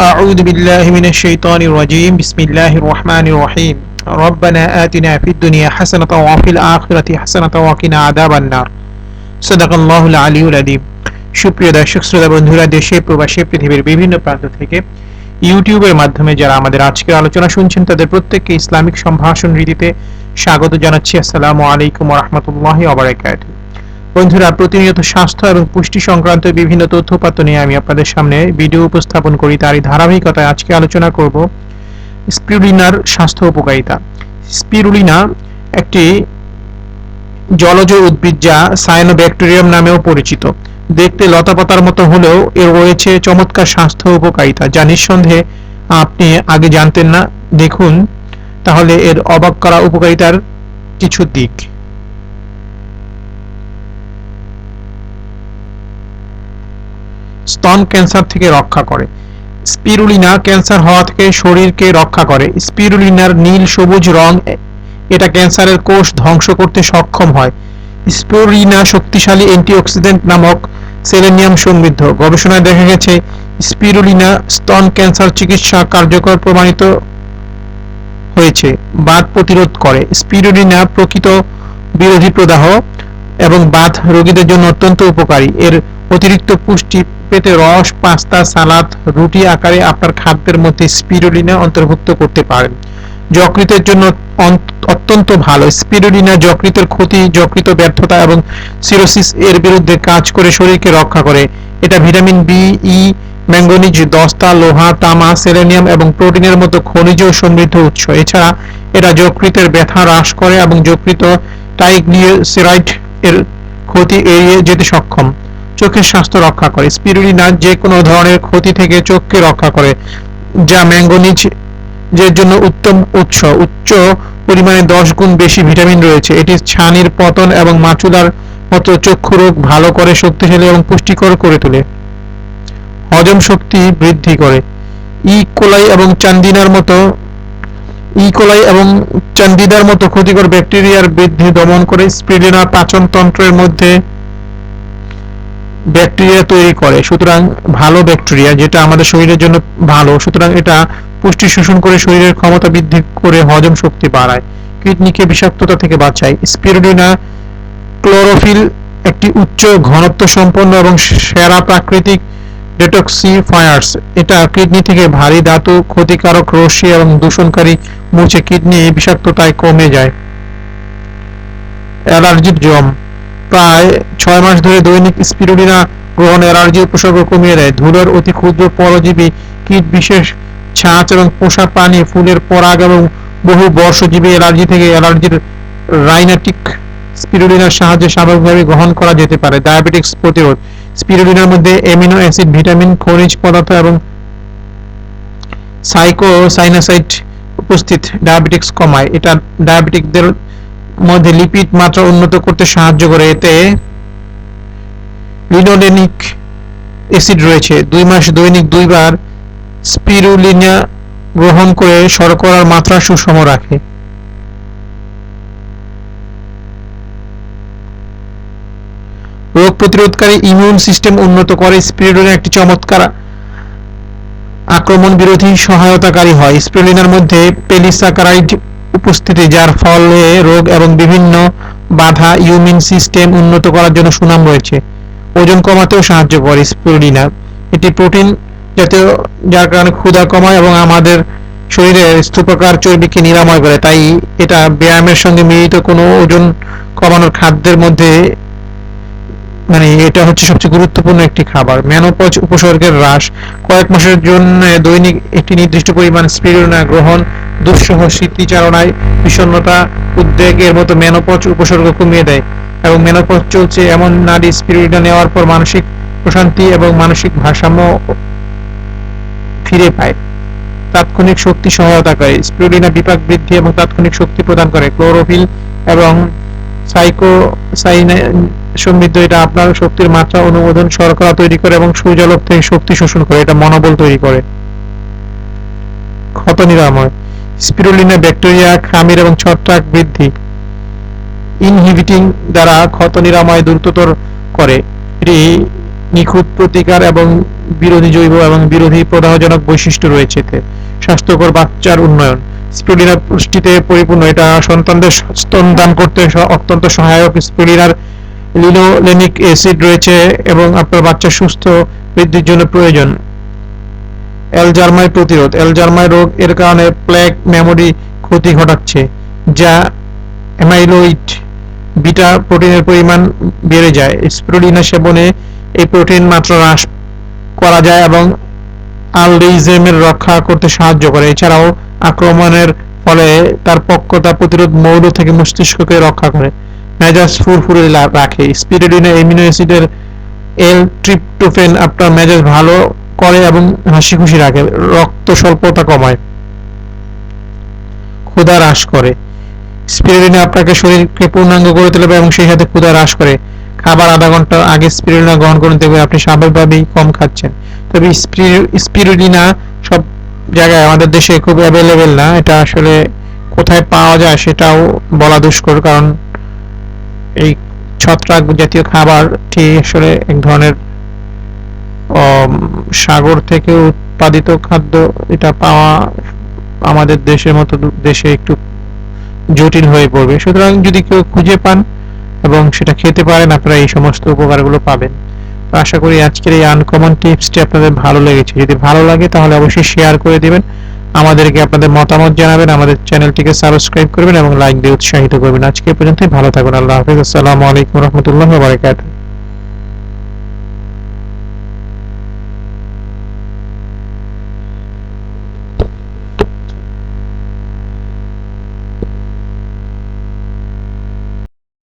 أعوذ بالله من الشيطان الرجيم بسم الله الرحمن الرحيم ربنا آتنا في الدنيا حسنة وفي الآخرة حسنة وقنا عذاب النار صدق الله العلي العظيم সুপ্রিয় দর্শক শ্রোতা বন্ধুরা দেশে প্রবাসে পৃথিবীর বিভিন্ন প্রান্ত থেকে ইউটিউবের মাধ্যমে যারা আমাদের আজকের আলোচনা শুনছেন তাদের প্রত্যেককে ইসলামিক সম্ভাষণ রীতিতে স্বাগত জানাচ্ছি আসসালামু আলাইকুম রহমতুল্লাহ অবরাকাত বন্ধুরা, প্রতিনিয়ত স্বাস্থ্য এবং পুষ্টি সংক্রান্ত বিভিন্ন তথ্যপাত্র নিয়ে আমি আপনাদের সামনে ভিডিও উপস্থাপন করি। তারই ধারাবাহিকতায় আজকে আলোচনা করব স্পিরুলিনার স্বাস্থ্য উপকারিতা। স্পিরুলিনা একটি জলজ উদ্ভিদ যা সায়ানোব্যাকটেরিয়াম নামেও পরিচিত। দেখতে লতাপাতার মতো হলেও এর রয়েছে চমৎকার স্বাস্থ্য উপকারিতা, যা নিঃসন্দেহে আপনি আগে জানতেন না। দেখুন, তাহলে এর অবাক করা উপকারিতার কিছু দিক। স্তন ক্যান্সার থেকে রক্ষা করে। স্পিরুলিনা ক্যান্সার হওয়া থেকে শরীরকে রক্ষা করে। স্পিরুলিনার নীল সবুজ রং এটা ক্যান্সারের কোষ ধ্বংস করতে সক্ষম হয়। স্পিরুলিনা শক্তিশালী অ্যান্টিঅক্সিডেন্ট নামক সেলেনিয়াম সমৃদ্ধ। গবেষণায় দেখা গেছে, স্পিরুলিনা স্তন ক্যান্সার চিকিৎসা কার্যকর প্রমাণিত হয়েছে বাত প্রতিরোধ করে। স্পিরুলিনা প্রকৃত বিরোধী প্রদাহ এবং বাত রোগীদের জন্য অত্যন্ত উপকারী। এর অতিরিক্ত পুষ্টি পেতে রস, পাস্তা, সালাদ, রুটি আকারে আপনার খাদ্যের মধ্যে স্পিরুলিনা অন্তর্ভুক্ত করতে পারেন। যকৃতের জন্য অত্যন্ত ভালো। স্পিরুলিনা যকৃতের ক্ষতি, যকৃত ব্যর্থতা এবং সিরোসিস এর বিরুদ্ধে কাজ করে শরীরকে রক্ষা করে। এটা ভিটামিন বি, ই, ম্যাঙ্গনিজ, দস্তা, লোহা, তামা, সেলেনিয়াম এবং প্রোটিনের মতো খনিজ সমৃদ্ধ উৎস। এছাড়া এটা যকৃতের ব্যথা হ্রাস করে এবং যকৃত টাইগ্লিসারাইড এর ক্ষতি এড়িয়ে যেতে সক্ষম। চোখের স্বাস্থ্য রক্ষা করে। স্পিরুলিনা যে কোনো ধরনের ক্ষতি থেকে চোখকে রক্ষা করে, যা ম্যাঙ্গনিজ যে জন্য উত্তম উৎস। উচ্চ পরিমাণে দশ গুণ বেশি ভিটামিন রয়েছে। এটি ছানির পতন এবং মাচুলার মতো চক্ষু রোগ ভালো করে শক্তিশালী এবং পুষ্টিকর করে তোলে। হজম শক্তি বৃদ্ধি করে। ই. কোলাই এবং চান্দিনার মতো, ই. কোলাই এবং চান্দিদার মতো ক্ষতিকর ব্যাকটেরিয়ার বৃদ্ধি দমন করে। স্পিরিনা পাচন তন্ত্রের মধ্যে ব্যাকটেরিয়া তৈরি করে। সুতরাং ভালো ব্যাকটেরিয়া যেটা আমাদের শরীরের জন্য ভালো। সুতরাং এটা পুষ্টি শোষণ করে শরীরের ক্ষমতা বৃদ্ধি করে হজম শক্তি বাড়ায়। কিডনিকে বিষাক্ততা থেকে বাঁচায়। স্পিরুলিনা ক্লোরোফিল একটি উচ্চ ঘনত্ব সম্পন্ন এবং সেরা প্রাকৃতিক ডেটক্সিফায়ার্স। এটা কিডনি থেকে ভারী ধাতু, ক্ষতিকারক রশ্মি এবং দূষণকারী মুছে কিডনি বিষাক্ততায় কমে যায়। অ্যালার্জির জম। প্রায় ছয় মাস ধরে দৈনিক স্পিরুলিনা গ্রহণ অ্যালার্জি উপসর্গ কমিয়ে দেয়। ধুলোর অতি ক্ষুদ্র পরজীবী কীট বিশেষ ছাঁচ এবং পোষা প্রাণী, ফুলের পরাগ এবং বহু বর্ষজীবী অ্যালার্জি থেকে অ্যালার্জির রাইনাটিক স্পিরুলিনার সাহায্যে স্বাভাবিকভাবে গ্রহণ করা যেতে পারে। ডায়াবেটিক্স প্রতিরোধ। স্পিরুলিনার মধ্যে অ্যামিনো অ্যাসিড, ভিটামিন, খনিজ পদার্থ এবং সাইকো সাইনাসাইড উপস্থিত। ডায়াবেটিক্স কমায়। এটা ডায়াবেটিকদের মধ্যে লিপিড মাত্রা উন্নত করতে সাহায্য করে। এতে লিনোলেনিক অ্যাসিড রয়েছে। দুই মাস দৈনিক দুইবার স্পিরুলিনা গ্রহণ করে শর্করার মাত্রা সুষম রাখে। রোগ প্রতিরোধকারী ইমিউন সিস্টেম উন্নত করে। স্পিরুলিনা একটি চমৎকার আক্রমণ বিরোধী সহায়তাকারী হয়। স্পিরুলিনার মধ্যে পেলিসাকারাইড উপস্থিতি যার ফলে রোগ এবং বিভিন্ন বাধা ইমিউন সিস্টেম উন্নত করার জন্য সুনাম রয়েছে। ওজন কমাতেও সাহায্য করে স্পিরুলিনা এটি প্রোটিন জাতীয়, যার কারণে ক্ষুধা কমায় এবং আমাদের শরীরের স্থূপকার চর্বিকে নিরাময় করে। তাই এটা ব্যায়ামের সঙ্গে মিলিত কোনো ওজন কমানোর খাদ্যের মধ্যে মানে এটা হচ্ছে সবচেয়ে গুরুত্বপূর্ণ একটি খাবার। ম্যানোপজ উপসর্গের হ্রাস। কয়েক মাসের জন্য দৈনিক একটি নির্দিষ্ট পরিমাণ স্পিরুলিনা গ্রহণ দুঃসহ স্মৃতিচারণায় বিষণ্ণতা, উদ্বেগের মতো ম্যানোপজ উপসর্গ কমিয়ে দেয় এবং ম্যানোপজ চলছে এমন নারী স্পিরুলিনা নেওয়ার পর মানসিক প্রশান্তি এবং মানসিক ভারসাম্য ফিরে পায়। তাৎক্ষণিক শক্তি সহায়তা করে। স্পিরুলিনা বিপাক বৃদ্ধি এবং তাৎক্ষণিক শক্তি প্রদান করে। ক্লোরোফিল এবং সাইকোসাইনা সমৃদ্ধ এটা আপনার শক্তির মাত্রা, অনুমোদন, শর্করা তৈরি করে এবং সূর্যালোক থেকে শক্তি শোষণ করে। এটা মনোবল তৈরি করে। ক্ষত নিরাময়। স্পিরুলিনা ব্যাকটেরিয়া খামির এবং ছত্রাক বৃদ্ধি। ইনহিবিটিং দ্বারা ক্ষত নিরাময় দ্রুততর করে। এটি নিখুঁত প্রতিকার এবং বিরোধী জৈব এবং বিরোধী প্রদাহজনক বৈশিষ্ট্য রয়েছে এতে। স্বাস্থ্যকর বাচ্চার উন্নয়ন। স্পিরুলিনা পুষ্টিতে পরিপূর্ণ। এটা সন্তানদের স্তনদান করতে অত্যন্ত সহায়ক। স্পিরুলিনার লিনোলেনিক অ্যাসিড রয়েছে এবং আপনার বাচ্চা সুস্থ বৃদ্ধির জন্য প্রয়োজন। অ্যালজারমাই প্রতিরোধ। অ্যালজারমাই রোগ এর কারণে প্লেগ মেমোরি ক্ষতি ঘটাচ্ছে, যা অ্যামাইলোইড বিটা প্রোটিনের পরিমাণ বেড়ে যায়। স্পিরুলিনা সেবনে এই প্রোটিন মাত্রা হ্রাস করা যায় এবং আলডিজেমের রক্ষা করতে সাহায্য করে। এছাড়াও আক্রমণের ফলে তার পক্কতা প্রতিরোধ মৌল থেকে মস্তিষ্ককে রক্ষা করে। মেজাজ ফুরফুরে রাখে। স্পিরুলিনা এমিনো অ্যাসিডের এল ট্রিপ্টোফেন আপনার মেজাজ ভালো করে এবং হাসি খুশি রাখে। রক্ত স্বল্পতা কমায়। ক্ষুধা হ্রাস করে। স্পিরুলিনা আপনাকে শরীরকে পূর্ণাঙ্গ করে তুলবে এবং সেই সাথে ক্ষুধা হ্রাস করে। খাবার আধা ঘণ্টা আগে স্পিরুলিনা গ্রহণ করুন, দেখবেন আপনি স্বাভাবিকভাবেই কম খাচ্ছেন। তবে স্পিরু- স্পিরুলিনা সব জায়গায় আমাদের দেশে খুব অ্যাভেলেবেল না। এটা আসলে কোথায় পাওয়া যায় সেটাও বলা দুষ্কর, কারণ এই ছত্রাক জাতীয় খাবারটি আসলে এক ধরনের সাগর থেকে উৎপাদিত খাদ্য এটা পাওয়া আমাদের দেশের মতো দেশে একটু জটিল হয়ে পড়বে। সুতরাং যদি কেউ খুঁজে পান এবং সেটা খেতে পারেন, আপনারা এই সমস্ত উপকারগুলো পাবেন। আশা করি আজকের এই আনকমন টিপসটি আপনাদের ভালো লেগেছে। যদি ভালো লাগে তাহলে অবশ্যই শেয়ার করে দিবেন। আমাদেরকে আপনাদের মতামত জানাবেন, আমাদের চ্যানেলটিকে সাবস্ক্রাইব করবেন এবং লাইক দিয়ে উৎসাহিত করবেন। আজকে পর্যন্তই, ভালো থাকুন, আল্লাহ হাফিজ। আসসালামু আলাইকুম রহমতুল্লাহ বারকাতুহু।